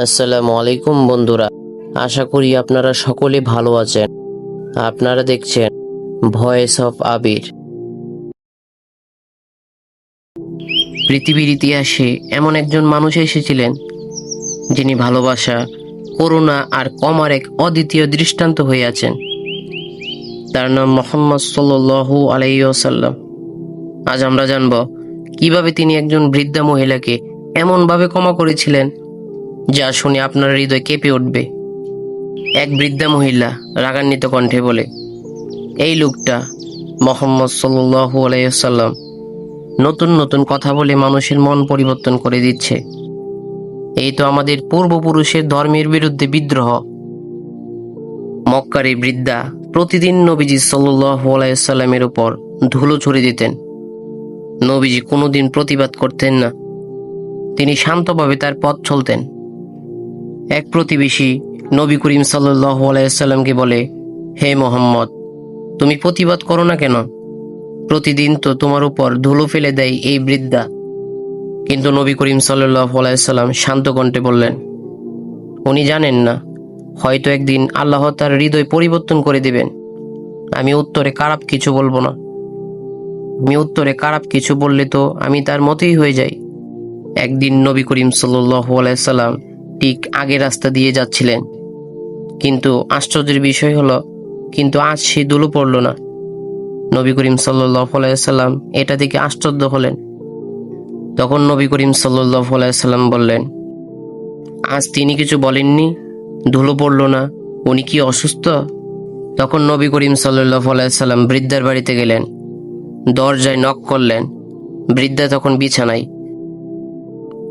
আসসালামু আলাইকুম বন্ধুরা। আশা করি আপনারা সকলে ভালো আছেন। আপনারা দেখছেন ভয়েস অফ আবির পৃথিবীর ইতিহাসে এমন একজন মানুষ এসেছিলেন, যিনি ভালোবাসা, করুণা আর কমার এক অদ্বিতীয় দৃষ্টান্ত হয়ে আছেন। তার নাম মোহাম্মদ সাল্লু আলাইসাল্লাম আজ আমরা জানব, কীভাবে তিনি একজন বৃদ্ধা মহিলাকে এমনভাবে ক্ষমা করেছিলেন যা শুনে আপনার হৃদয় কেঁপে উঠবে। এক বৃদ্ধা মহিলা রাগান্বিত কণ্ঠে বলে, এই লোকটা মোহাম্মদ সাল্লু আলাইসাল্লাম নতুন নতুন কথা বলে মানুষের মন পরিবর্তন করে দিচ্ছে। এই তো আমাদের পূর্বপুরুষের ধর্মের বিরুদ্ধে বিদ্রোহ। মক্কার বৃদ্ধা প্রতিদিন নবীজি সাল্লু আলাইসাল্লামের উপর ধুলো ছড়ে দিতেন। নবীজি কোনোদিন প্রতিবাদ করতেন না। তিনি শান্তভাবে তার পথ চলতেন। এক প্রতিবেশী নবী করিম সাল্লাহ আলাইসাল্লামকে বলে, হে মোহাম্মদ, তুমি প্রতিবাদ করো না কেন? প্রতিদিন তো তোমার উপর ধুলো ফেলে দেয় এই বৃদ্ধা। কিন্তু নবী করিম সাল্লাহ আলাইসাল্লাম শান্ত কণ্ঠে বললেন, উনি জানেন না, হয়তো একদিন আল্লাহ তার হৃদয় পরিবর্তন করে দেবেন। আমি উত্তরে খারাপ কিছু বলব না। আমি উত্তরে খারাপ কিছু বললে তো আমি তার মতেই হয়ে যাই। একদিন নবী করিম সাল্লাহ আলাইসাল্লাম ঠিক আগের রাস্তা দিয়ে যাচ্ছিলেন। কিন্তু আশ্চর্যের বিষয় হলো, কিন্তু আজ সে দুলো পড়ল না। নবী করিম আলাইসাল্লাম এটা দেখে আশ্চর্য হলেন। তখন নবী করিম সাল্লাহ আলাইসাল্লাম বললেন, আজ তিনি কিছু বলেননি? ধুলো পড়ল না, উনি কি অসুস্থ? তখন নবী করিম সাল্লাহ আলাইসাল্লাম বৃদ্ধার বাড়িতে গেলেন। দরজায় নক করলেন। বৃদ্ধা তখন বিছানায়।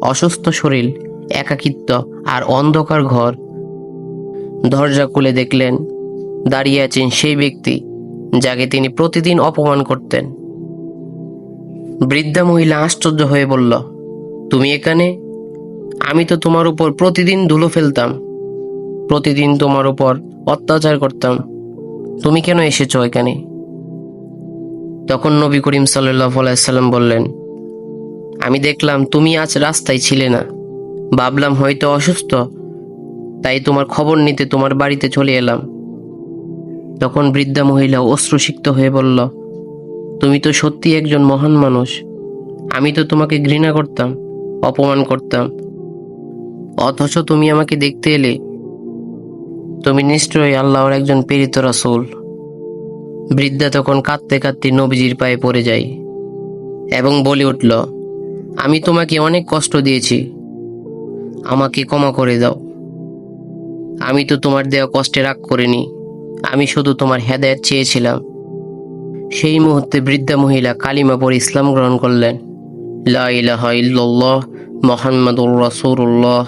অসুস্থ শরীর একাকিত্ব আর অন্ধকার ঘর। দরজা খুলে দেখলেন, দাঁড়িয়ে আছেন সেই ব্যক্তি যাকে তিনি প্রতিদিন অপমান করতেন। বৃদ্ধা মহিলা আশ্চর্য হয়ে বলল, তুমি এখানে? আমি তো তোমার উপর প্রতিদিন ধুলো ফেলতাম। প্রতিদিন তোমার উপর অত্যাচার করতাম। তুমি কেন এসেছ এখানে? তখন নবী করিম সাল্লাহ আলাইসাল্লাম বললেন, আমি দেখলাম তুমি আজ রাস্তায় ছিলে না। ভাবলাম হয়তো অসুস্থ। তাই তোমার খবর নিতে তোমার বাড়িতে চলে এলাম। তখন বৃদ্ধা মহিলা অশ্রুসিক্ত হয়ে বলল, তুমি তো সত্যি একজন মহান মানুষ। আমি তো তোমাকে ঘৃণা করতাম, অপমান করতাম। অথচ তুমি আমাকে দেখতে এলে। তুমি নিশ্চয়ই আল্লাহর একজন প্রেরিত রাসুল। বৃদ্ধা তখন কাঁদতে কাঁদতে নবীজির পায়ে পড়ে যায় এবং বলে উঠল, আমি তোমাকে অনেক কষ্ট দিয়েছি। আমাকে ক্ষমা করে দাও। আমি তো তোমার দেওয়া কষ্টে রাগ করিনি। আমি শুধু তোমার হেদায়ত চেয়েছিলাম। সেই মুহূর্তে বৃদ্ধা মহিলা কালিমা পরে ইসলাম গ্রহণ করলেন। লা ইলাহা ইল্লাল্লাহ মোহাম্মদুর রাসূলুল্লাহ।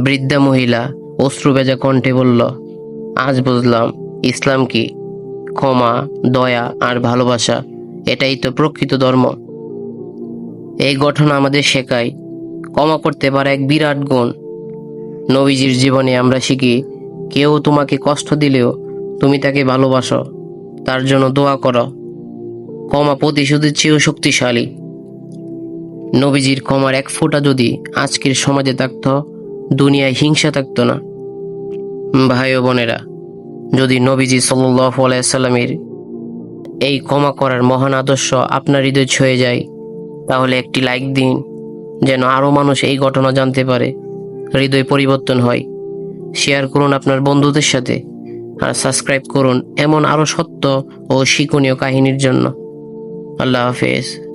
বৃদ্ধা মহিলা অশ্রু ভেজা কণ্ঠে বলল, আজ বুঝলাম ইসলাম কি? ক্ষমা, দয়া আর ভালোবাসা, এটাই তো প্রকৃত ধর্ম। এই ঘটনা আমাদের শেখায় ক্ষমা করতে পারে এক বিরাট গুণ। নবীজির জীবনে আমরা শিখি, কেউ তোমাকে কষ্ট দিলেও তুমি তাকে ভালোবাসো, তার জন্য দোয়া করো। ক্ষমা প্রতিশোধের চেয়েও শক্তিশালী। নবীজির ক্ষমার এক ফোঁটা যদি আজকের সমাজে থাকতো, দুনিয়ায় হিংসা থাকতো না। ভাই ও বোনেরা, যদি নবীজি সাল্লাহ আলাইসাল্লামের এই ক্ষমা করার মহান আদর্শ আপনার হৃদয় ছুঁয়ে যায়, তাহলে একটি লাইক দিন। যেন আরও মানুষ এই ঘটনা জানতে পারে। হৃদয় পরিবর্তন হয়। শেয়ার করুন আপনার বন্ধুদের সাথে আর সাবস্ক্রাইব করুন এমন আরও সত্য ও শিক্ষণীয় কাহিনীর জন্য। আল্লাহ হাফেজ।